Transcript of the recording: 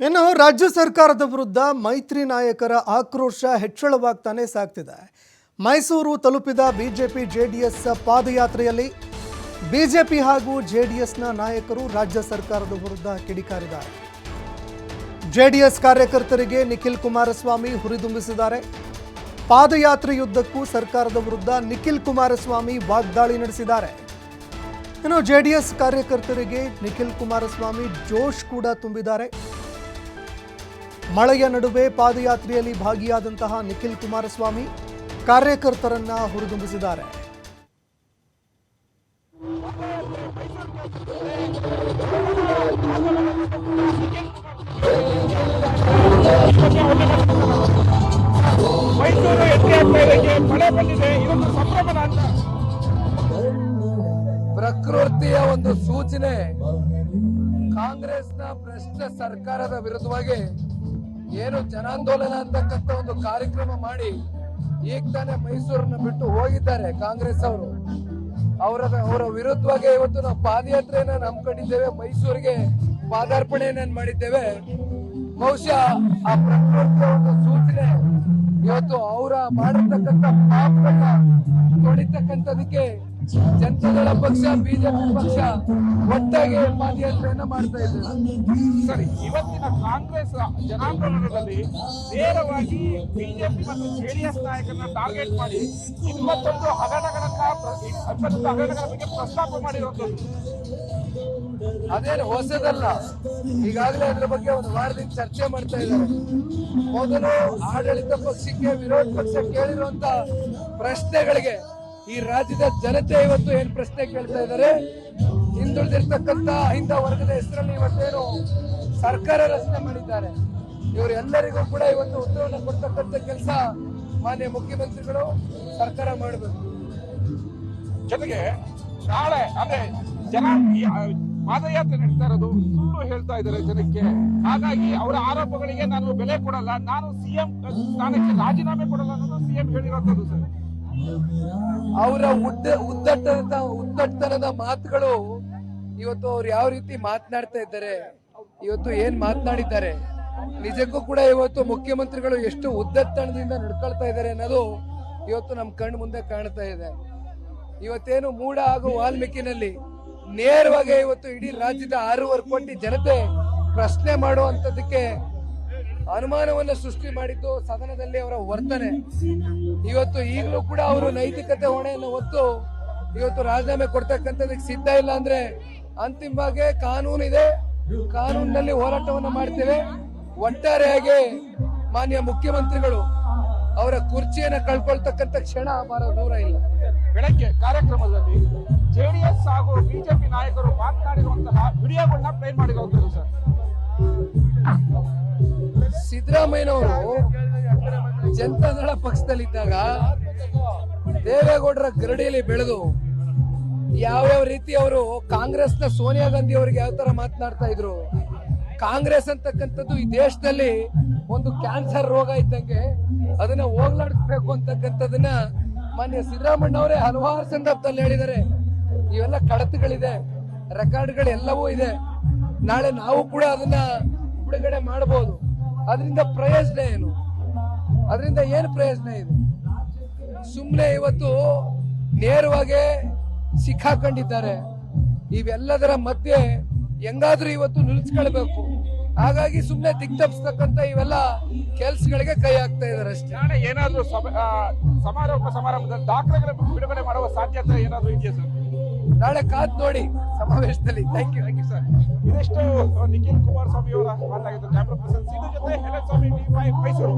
ಇನ್ನು ರಾಜ್ಯ ಸರ್ಕಾರದ ವಿರುದ್ಧ ಮೈತ್ರಿ ನಾಯಕರ ಆಕ್ರೋಶ ಹೆಚ್ಚಳವಾಗ್ತಾನೆ ಸಾಕ್ತಿದೆ ಮೈಸೂರು ತಲುಪಿದ ಬಿಜೆಪಿ ಜೆಡಿಎಸ್ ಪಾದಯಾತ್ರೆಯಲ್ಲಿ ಬಿಜೆಪಿ ಹಾಗೂ ಜೆಡಿಎಸ್ನ ನಾಯಕರು ರಾಜ್ಯ ಸರ್ಕಾರದ ವಿರುದ್ಧ ಕಿಡಿಕಾರಿದ್ದಾರೆ. ಜೆಡಿಎಸ್ ಕಾರ್ಯಕರ್ತರಿಗೆ ನಿಖಿಲ್ ಕುಮಾರಸ್ವಾಮಿ ಹುರಿದುಂಬಿಸಿದ್ದಾರೆ. ಪಾದಯಾತ್ರೆಯುದ್ದಕ್ಕೂ ಸರ್ಕಾರದ ವಿರುದ್ಧ ನಿಖಿಲ್ ಕುಮಾರಸ್ವಾಮಿ ವಾಗ್ದಾಳಿ ನಡೆಸಿದ್ದಾರೆ. ಇನ್ನು ಜೆಡಿಎಸ್ ಕಾರ್ಯಕರ್ತರಿಗೆ ನಿಖಿಲ್ ಕುಮಾರಸ್ವಾಮಿ ಜೋಶ್ ಕೂಡ ತುಂಬಿದ್ದಾರೆ. ಮಳೆಯ ನಡುವೆ ಪಾದಯಾತ್ರೆಯಲ್ಲಿ ಭಾಗಿಯಾದಂತಹ ನಿಖಿಲ್ ಕುಮಾರಸ್ವಾಮಿ ಕಾರ್ಯಕರ್ತರನ್ನ ಹುರಿದುಂಬಿಸಿದ್ದಾರೆ. ಮೈಸೂರು ಎತ್ತಿ ಆಗ್ತಾ ಮಳೆ ಬಂದಿದೆ. ಇದೊಂದು ಸಂಭ್ರಮದ ಅಂತ ಪ್ರಕೃತಿಯ ಒಂದು ಸೂಚನೆ ಕಾಂಗ್ರೆಸ್ನ ಭ್ರಷ್ಟ ಸರ್ಕಾರದ ವಿರುದ್ಧವಾಗಿ ಏನು ಜನಾಂದೋಲನ ಅಂತಕ್ಕಂಥ ಒಂದು ಕಾರ್ಯಕ್ರಮ ಮಾಡಿ ಈಗ ತಾನೇ ಮೈಸೂರನ್ನ ಬಿಟ್ಟು ಹೋಗಿದ್ದಾರೆ ಕಾಂಗ್ರೆಸ್ ಅವರು. ಅವರ ಅವರ ವಿರುದ್ಧವಾಗಿ ಇವತ್ತು ನಾವು ಪಾದಯಾತ್ರೆಯನ್ನ ನಂಬ್ಕೊಂಡಿದ್ದೇವೆ ಮೈಸೂರಿಗೆ ಪಾದಾರ್ಪಣೆಯನ್ನ ಮಾಡಿದ್ದೇವೆ. ಬಹುಶಃ ಆ ಪ್ರಕೃತಿಯ ಒಂದು ಸೂಚನೆ ಇವತ್ತು ಅವರ ಮಾಡಿರ್ತಕ್ಕಂಥ ಪಾಪಗಳನ್ನ ತೊಳಿತಕ್ಕಂಥದಕ್ಕೆ ಜನತಾದಳ ಪಕ್ಷ, ಬಿಜೆಪಿ ಪಕ್ಷ ಒಟ್ಟಾಗಿ ಪಾದಯಾತ್ರೆಯನ್ನ ಮಾಡ್ತಾ ಇದ್ದೇವೆ ಸರಿ, ಇವತ್ತಿನ ಕಾಂಗ್ರೆಸ್ ಜನಾಂದೋಲನದಲ್ಲಿ ನೇರವಾಗಿ ಬಿಜೆಪಿ ಮತ್ತು ಜೆಡಿಎಸ್ ನಾಯಕರನ್ನ ಟಾರ್ಗೆಟ್ ಮಾಡಿ ಇಪ್ಪತ್ತೊಂದು ಹಗರಣಗಳನ್ನ ಇಪ್ಪತ್ತೊಂದು ಹಗರಣಗಳ ಬಗ್ಗೆ ಪ್ರಸ್ತಾಪ ಮಾಡಿರುವಂತದ್ದು ಅದೇನು ಹೊಸದಲ್ಲ. ಈಗಾಗಲೇ ಅದ್ರ ಬಗ್ಗೆ ಒಂದು ವಾರದಿಂದ ಚರ್ಚೆ ಮಾಡ್ತಾ ಇದ್ದಾರೆ. ಮೊದಲು ಆಡಳಿತ ಪಕ್ಷಕ್ಕೆ, ವಿರೋಧ ಪಕ್ಷ ಕೇಳಿರುವಂತ ಪ್ರಶ್ನೆಗಳಿಗೆ ಈ ರಾಜ್ಯದ ಜನತೆ ಇವತ್ತು ಏನ್ ಪ್ರಶ್ನೆ ಕೇಳ್ತಾ ಇದ್ದಾರೆ? ಹಿಂದುಳಿದಿರ್ತಕ್ಕಂತ ಅಹಿಂದ ವರ್ಗದ ಹೆಸರಲ್ಲಿ ಇವತ್ತೇನು ಸರ್ಕಾರ ರಚನೆ ಮಾಡಿದ್ದಾರೆ. ಇವರೆಲ್ಲರಿಗೂ ಕೂಡ ಇವತ್ತು ಉತ್ತರವನ್ನು ಕೊಡ್ತಕ್ಕಂಥ ಕೆಲಸ ಮಾನ್ಯ ಮುಖ್ಯಮಂತ್ರಿಗಳು ಸರ್ಕಾರ ಮಾಡಬೇಕು. ಜೊತೆಗೆ ನಾಳೆ, ಅಂದ್ರೆ ಜನ ಪಾದಯಾತ್ರೆ ನಡೀತಾ ಇರೋದು ಸುಳ್ಳು ಹೇಳ್ತಾ ಇದ್ದಾರೆ ಜನಕ್ಕೆ. ಹಾಗಾಗಿ ಅವರ ಆರೋಪಗಳಿಗೆ ನಾನು ಬೆಲೆ ಕೊಡಲ್ಲ. ನಾನು ಸಿಎಂ ಸ್ಥಾನಕ್ಕೆ ರಾಜೀನಾಮೆ ಕೊಡಲ್ಲ ಅನ್ನೋದು ಸಿಎಂ ಹೇಳಿರೋದು ಸರ್. ಅವರ ಉದ್ದ ಉದ್ದಟ್ಟದ ಉದ್ದಟ್ಟನದ ಮಾತುಗಳು ಇವತ್ತು ಅವ್ರು ಯಾವ ರೀತಿ ಮಾತನಾಡ್ತಾ ಇದ್ದಾರೆ, ಇವತ್ತು ಏನ್ ಮಾತನಾಡಿದ್ದಾರೆ, ನಿಜಕ್ಕೂ ಕೂಡ ಇವತ್ತು ಮುಖ್ಯಮಂತ್ರಿಗಳು ಎಷ್ಟು ಉದ್ದಟ್ಟಣದಿಂದ ನಡ್ಕೊಳ್ತಾ ಇದ್ದಾರೆ ಅನ್ನೋದು ಇವತ್ತು ನಮ್ಮ ಕಣ್ಣು ಮುಂದೆ ಕಾಣ್ತಾ ಇದೆ. ಇವತ್ತೇನು ಮೂಡ ಹಾಗೂ ವಾಲ್ಮೀಕಿನಲ್ಲಿ ನೇರವಾಗಿ ಇವತ್ತು ಇಡೀ ರಾಜ್ಯದ ಆರೂವರೆ ಕೋಟಿ ಜನತೆ ಪ್ರಶ್ನೆ ಮಾಡುವಂತದಕ್ಕೆ ಅನುಮಾನವನ್ನು ಸೃಷ್ಟಿ ಮಾಡಿದ್ದು ಸದನದಲ್ಲಿ ಅವರ ವರ್ತನೆ. ಇವತ್ತು ಈಗಲೂ ಕೂಡ ಅವರು ನೈತಿಕತೆ ಹೊಣೆಯನ್ನು ಹೊತ್ತು ಇವತ್ತು ರಾಜೀನಾಮೆ ಕೊಡ್ತಕ್ಕಂಥದಕ್ಕೆ ಸಿದ್ಧ ಇಲ್ಲ ಅಂದ್ರೆ ಅಂತಿಮವಾಗಿ ಕಾನೂನು ಇದೆ ಕಾನೂನಿನಲ್ಲಿ ಹೋರಾಟವನ್ನು ಮಾಡ್ತೇವೆ. ಒಟ್ಟಾರೆಯಾಗಿ ಮಾನ್ಯ ಮುಖ್ಯಮಂತ್ರಿಗಳು ಅವರ ಕುರ್ಚಿಯನ್ನು ಕಳ್ಕೊಳ್ತಕ್ಕಂಥ ಕ್ಷಣ ಬರೋ ದೂರ ಇಲ್ಲ. ಬೆಳಗ್ಗೆ ಕಾರ್ಯಕ್ರಮದಲ್ಲಿ ಜೆಡಿಎಸ್ ಹಾಗೂ ಬಿಜೆಪಿ ನಾಯಕರು ಮಾತನಾಡಿರುವಂತಹ ವಿಡಿಯೋಗಳನ್ನ ಪ್ಲೇ ಮಾಡಿರುವಂತದ್ದು ಸಿದ್ದರಾಮಯ್ಯನವರು ಜನತಾದಳ ಪಕ್ಷದಲ್ಲಿದ್ದಾಗ ದೇವೇಗೌಡರ ಗರಡಿಯಲ್ಲಿ ಬೆಳೆದು ಯಾವ್ಯಾವ ರೀತಿ ಅವರು ಕಾಂಗ್ರೆಸ್ನ ಸೋನಿಯಾ ಗಾಂಧಿ ಅವರಿಗೆ ಯಾವ ತರ ಮಾತನಾಡ್ತಾ ಇದ್ರು, ಕಾಂಗ್ರೆಸ್ ಅಂತಕ್ಕಂಥದ್ದು ಈ ದೇಶದಲ್ಲಿ ಒಂದು ಕ್ಯಾನ್ಸರ್ ರೋಗ ಇದ್ದಂಗೆ ಅದನ್ನ ಹೋಗ್ಲಾಡಿಸ್ಬೇಕು ಅಂತಕ್ಕಂಥದನ್ನ ಮಾನ್ಯ ಸಿದ್ದರಾಮಣ್ಣ ಅವರೇ ಹಲವಾರು ಸಂದರ್ಭದಲ್ಲಿ ಹೇಳಿದ್ದಾರೆ. ಇವೆಲ್ಲ ಕಡತಗಳಿದೆ ರೆಕಾರ್ಡ್ಗಳು ಎಲ್ಲವೂ ಇದೆ. ನಾಳೆ ನಾವು ಕೂಡ ಅದನ್ನ ಬಿಡುಗಡೆ ಮಾಡಬಹುದು. ಅದರಿಂದ ಪ್ರಯೋಜನ ಏನು? ಅದರಿಂದ ಏನು ಪ್ರಯೋಜನ ಇದೆ? ಸುಮ್ಮನೆ ಇವತ್ತು ನೇರವಾಗಿ ಸಿಕ್ಕಾಕೊಂಡಿದ್ದಾರೆ. ಇವೆಲ್ಲದರ ಮಧ್ಯೆ ಹೆಂಗಾದ್ರೂ ಇವತ್ತು ನಿಲ್ಸ್ಕೊಳ್ಬೇಕು. ಹಾಗಾಗಿ ಸುಮ್ಮನೆ ದಿಗ್ತಪ್ಸ್ತಕ್ಕಂತ ಇವೆಲ್ಲ ಕೆಲ್ಸಗಳಿಗೆ ಕೈ ಹಾಕ್ತಾ ಇದಾರೆ ಅಷ್ಟೇ. ಏನಾದ್ರೂ ಸಮಾರೋಪ ಸಮಾರಂಭದಲ್ಲಿ ದಾಖಲೆಗಳನ್ನು ಬಿಡುಗಡೆ ಮಾಡುವ ಸಾಧ್ಯತೆ ಏನಾದ್ರೂ ಇದೆಯಾ ಸರ್? ನಾಳೆ ಕಾದ್ ನೋಡಿ ಸಮಾವೇಶದಲ್ಲಿ. Thank you thank you sir ಇದಿಷ್ಟು ನಿಖಿಲ್ ಕುಮಾರಸ್ವಾಮಿ ಅವರ ಮಾತಾಗಿದ್ದು, ಕ್ಯಾಮ್ರಾ ಪರ್ಸನ್ ಸಿದ್ದು ಜೊತೆ ಹೆಲಸ್ವಾಮಿ ಡಿ ಮೈಸೂರು.